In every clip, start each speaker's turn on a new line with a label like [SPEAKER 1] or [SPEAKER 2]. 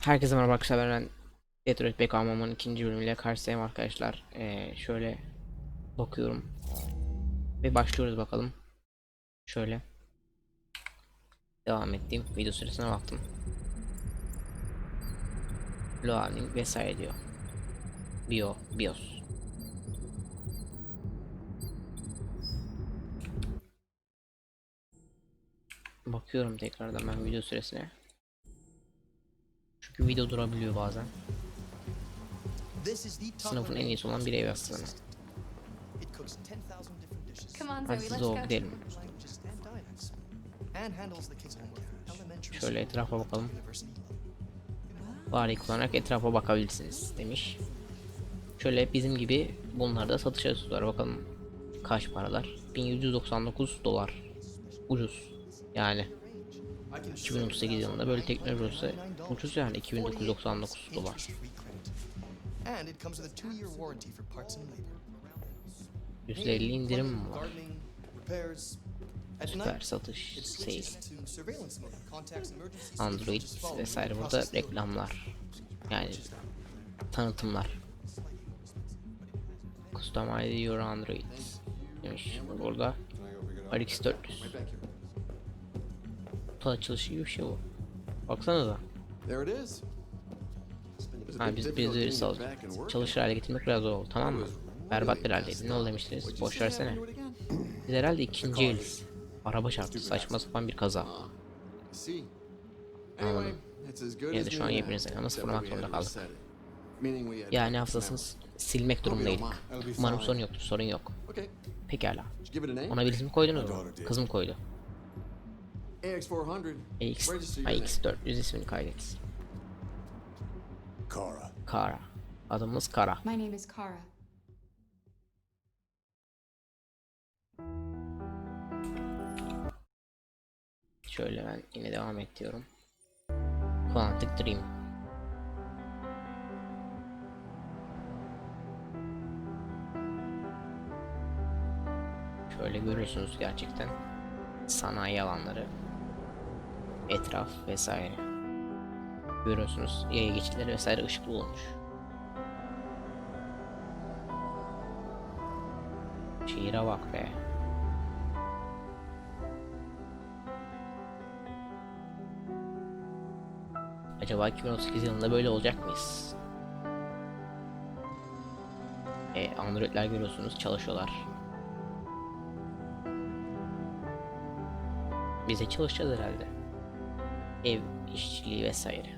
[SPEAKER 1] Herkese merhaba arkadaşlar ben Detroit Become Human'ın ikinci bölümüyle karşınızdayım arkadaşlar. Ee, şöyle bakıyorum ve başlıyoruz bakalım. Şöyle devam ettiğim video süresine baktım. Loading vesaire diyor. Bio, BIOS. Bakıyorum tekrardan ben video süresine. Çünkü video durabiliyor bazen. Sınıfın en iyisi olan bir ev
[SPEAKER 2] on,
[SPEAKER 1] Hadi
[SPEAKER 2] go.
[SPEAKER 1] gidelim. Şöyle etrafa bakalım. Bari kullanarak etrafa bakabilirsiniz demiş. Şöyle bizim gibi bunlarda satışa tutuyorlar bakalım kaç paralar. 1199 dolar. Ucuz. Yani 2038 yılında böyle teknoloji olsa ucuz yani 2999 dolar.
[SPEAKER 3] And it comes with a two-year warranty for parts and labor.
[SPEAKER 1] %50 indirim mi var? Süper satış, sale, Android vesaire burada reklamlar. Yani tanıtımlar. Customize your Android demiş burada. RX 400. Kutu açılışı gibi bir şey bu. Baksanıza.
[SPEAKER 4] There it is.
[SPEAKER 1] Ha biz biz de sal çalışır hale getirmek biraz zor oldu tamam mı? Berbat bir haldeydi. Ne oldu demiştiniz? Boş versene. Biz herhalde ikinci eliz. Araba çarptı. Saçma sapan bir kaza.
[SPEAKER 4] As good
[SPEAKER 1] Yine de şu an ama
[SPEAKER 4] except
[SPEAKER 1] sıfırlamak zorunda kaldık. Yani hafızasını silmek durumundaydık. Umarım sorun yoktur. Sorun yok. Pekala. Ona bir isim koydunuz mu? Kızım koydu.
[SPEAKER 4] AX400.
[SPEAKER 1] AX,
[SPEAKER 4] Register your name.
[SPEAKER 1] AX400 ismini kaydet.
[SPEAKER 5] Kara.
[SPEAKER 1] Kara. Adımız Kara.
[SPEAKER 2] My name is Kara.
[SPEAKER 1] Şöyle ben yine devam et diyorum. Quantic Dream. Şöyle görüyorsunuz gerçekten sanayi alanları, etraf vesaire. Görüyorsunuz yaya geçitleri vesaire ışıklı olmuş. Şehire bak be. Acaba 2038 yılında böyle olacak mıyız? E, Android'ler görüyorsunuz çalışıyorlar. Biz de çalışacağız herhalde. Ev işçiliği vesaire.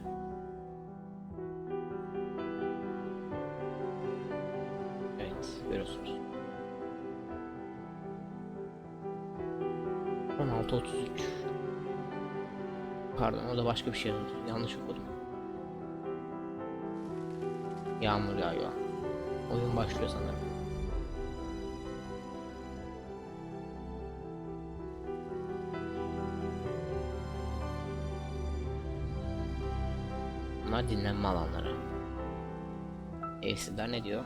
[SPEAKER 1] Evet, görüyorsunuz. 16.33 Pardon o da başka bir şey yazıyordu. Yanlış okudum. Yağmur yağıyor. Oyun başlıyor sanırım. Bunlar dinlenme alanları. Evsizler ne diyor?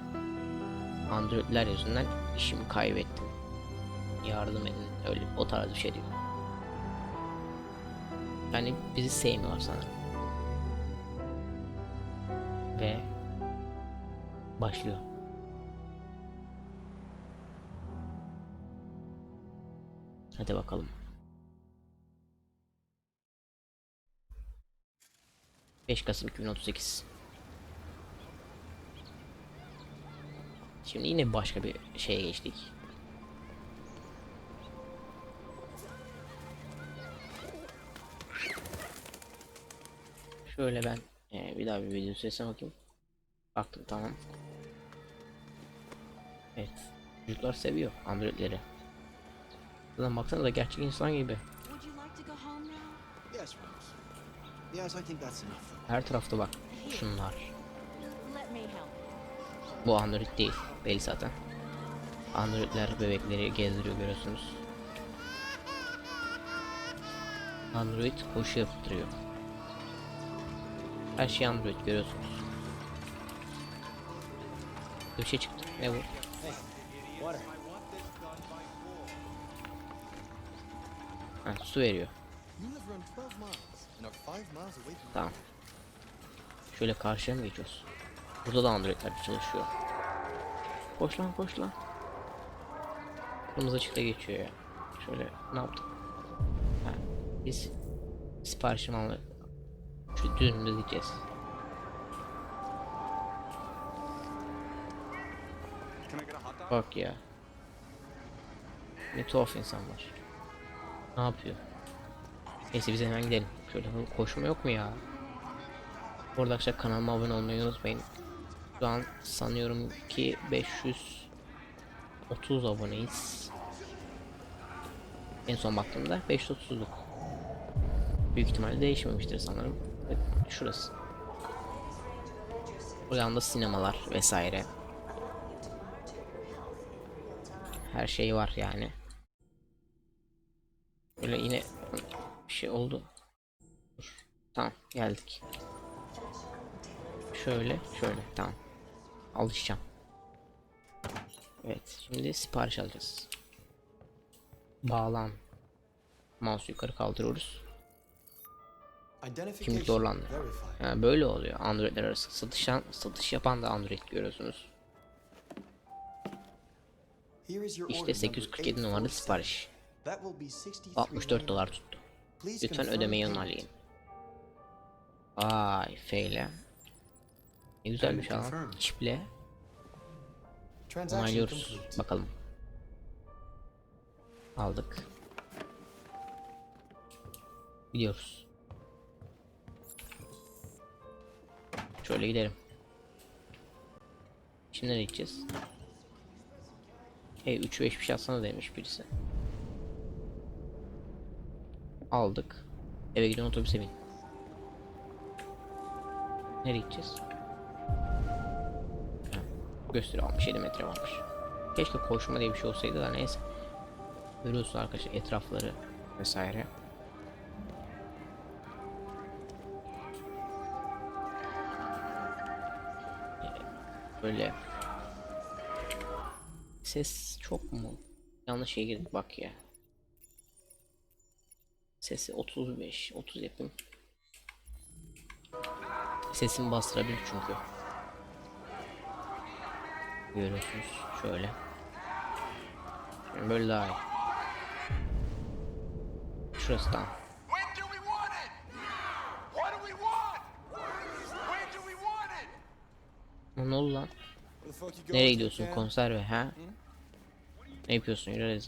[SPEAKER 1] Androidler yüzünden işimi kaybettim. Yardım edin. Öyle o tarz bir şey diyor. Yani bizi sevmiyorlar sanırım. Ve başlıyor. Hadi bakalım. Beş Kasım 2038 Şimdi yine başka bir şeye geçtik. Şöyle ben e, bir daha bir video sesine bakayım. Baktım tamam. Evet. Çocuklar seviyor Androidleri. Zaten baksana da gerçek insan gibi.
[SPEAKER 3] Yes, Rose. Yes, I think that's enough.
[SPEAKER 1] Her tarafta bak. Şunlar.
[SPEAKER 2] Let me help.
[SPEAKER 1] Bu Android değil. Belli zaten. Androidler bebekleri gezdiriyor görüyorsunuz. Android koşu yaptırıyor. Her şey Android görüyorsunuz. Şey çıktı. Ne bu? Ha, su veriyor.
[SPEAKER 3] You live around 12 miles and are 5 miles away from
[SPEAKER 1] Tamam. Şöyle karşıya mı geçiyoruz? Burada da Android'ler çalışıyor. Koş lan koş lan. Kırmızı ışıkta geçiyor ya. Şöyle ne yaptık? Ha, biz siparişimi almak şu düğünümüze gideceğiz. Bak ya. Ne tuhaf insanlar. Ne yapıyor? Neyse biz hemen gidelim. Şöyle koşma yok mu ya? Bu arada arkadaşlar kanalıma abone olmayı unutmayın. Şu an sanıyorum ki 530 aboneyiz. En son baktığımda 530'luk. Büyük ihtimalle değişmemiştir sanırım. Evet, şurası. O yanda sinemalar vesaire. Her şey var yani. Böyle yine bir şey oldu. Dur. Tamam geldik. Şöyle şöyle tamam. Alışacağım. Evet şimdi sipariş alacağız. Bağlan. Mouse yukarı kaldırıyoruz. Zorlandı?
[SPEAKER 3] verified.
[SPEAKER 1] Ha, böyle oluyor Androidler arası. Satışan, satış yapan da Android görüyorsunuz. İşte
[SPEAKER 3] order
[SPEAKER 1] 847
[SPEAKER 3] number
[SPEAKER 1] numaralı
[SPEAKER 3] 847.
[SPEAKER 1] sipariş.
[SPEAKER 3] That will be 63
[SPEAKER 1] 64 dolar tuttu. Lütfen ödemeyi onaylayın. Vay feyle. Ne güzelmiş ha. Çiple. Onaylıyoruz. Bakalım. Aldık. Gidiyoruz. Şöyle gidelim. Şimdi nereye gideceğiz? E 3 5 bir şey atsana demiş birisi. Aldık. Eve giden otobüse bin. Nereye gideceğiz? Ha, Gösteriyor 67 metre varmış. Keşke koşma diye bir şey olsaydı da neyse. Görüyorsun arkadaşlar etrafları vesaire. Ee, Böyle Ses çok mu? Yanlış şeye girdik bak ya. Sesi 35, 30 yapayım. Sesimi bastırabilir çünkü. Görüyorsunuz şöyle. Böyle daha iyi. Şurası tamam. Ne oldu lan? Nereye gidiyorsun konserve ha? Ne yapıyorsun yürü.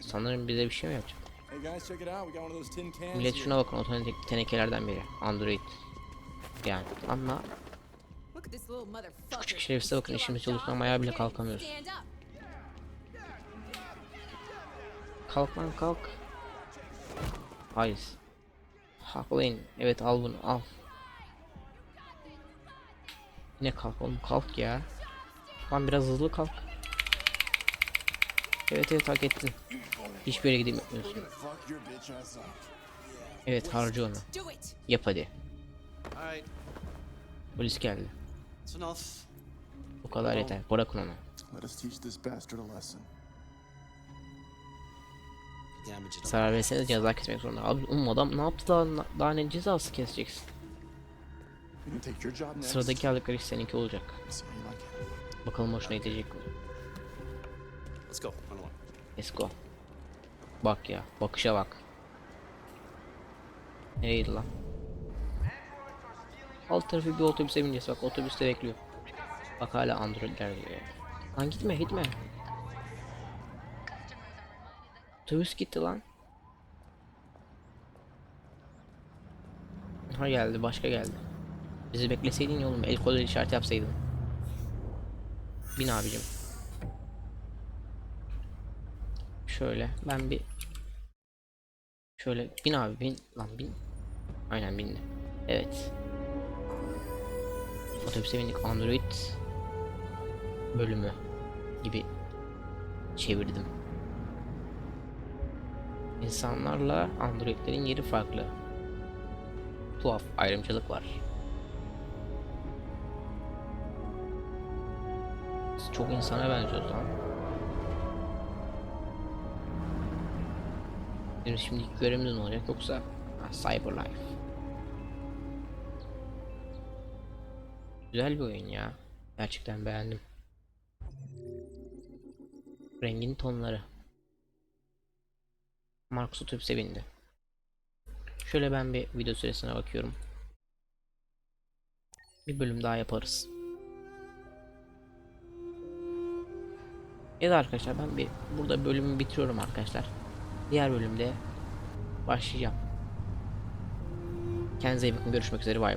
[SPEAKER 1] Sanırım bize bir şey mi yapacak?
[SPEAKER 4] Hey guys, check it out. We got one of those tin cans.
[SPEAKER 1] Millet şuna bakın otomatik tenekelerden biri. Android. Yani ama
[SPEAKER 6] motherfucker.
[SPEAKER 1] küçük şerefsize bakın işimiz
[SPEAKER 6] dog?
[SPEAKER 1] ayağa bile kalkamıyoruz. Kalk lan kalk. Hayır. Haklıyım. Evet al bunu al. Yine kalk oğlum kalk ya. Lan biraz hızlı kalk. Evet evet hak ettin. Hiçbir yere
[SPEAKER 4] ass up.
[SPEAKER 1] Evet harcı onu. Yap hadi. Polis geldi. Bu kadar yeter. Bırakın onu. Zarar verseniz ceza kesmek zorunda. Abi oğlum adam ne yaptı daha, daha ne cezası keseceksin? Sıradaki aldıkları iş seninki olacak. Bakalım hoşuna gidecek mi?
[SPEAKER 7] Let's go. Run along.
[SPEAKER 1] Let's go. Bak ya. Bakışa bak. Nereydi lan? Alt tarafı bir otobüse bineceğiz. Bak otobüste bekliyor. Bak hala androidler diyor. Lan gitme gitme. Otobüs gitti lan. Ha geldi başka geldi. Bizi bekleseydin ya oğlum el kol işareti yapsaydın. Bin abicim. Şöyle ben bir Şöyle bin abi bin lan bin. Aynen bindi. Evet. Otobüse bindik Android Bölümü Gibi Çevirdim. İnsanlarla Androidlerin yeri farklı. Tuhaf ayrımcılık var. Çok insana benziyoruz lan Benim şimdiki görevimiz ne olacak yoksa ha, Cyberlife Güzel bir oyun ya. Gerçekten beğendim. Rengin tonları. Marcus otobüse bindi. Şöyle ben bir video süresine bakıyorum. Bir bölüm daha yaparız. Evet arkadaşlar ben bir burada bölümü bitiriyorum arkadaşlar. Diğer bölümde başlayacağım. Kendinize iyi bakın görüşmek üzere bay bay.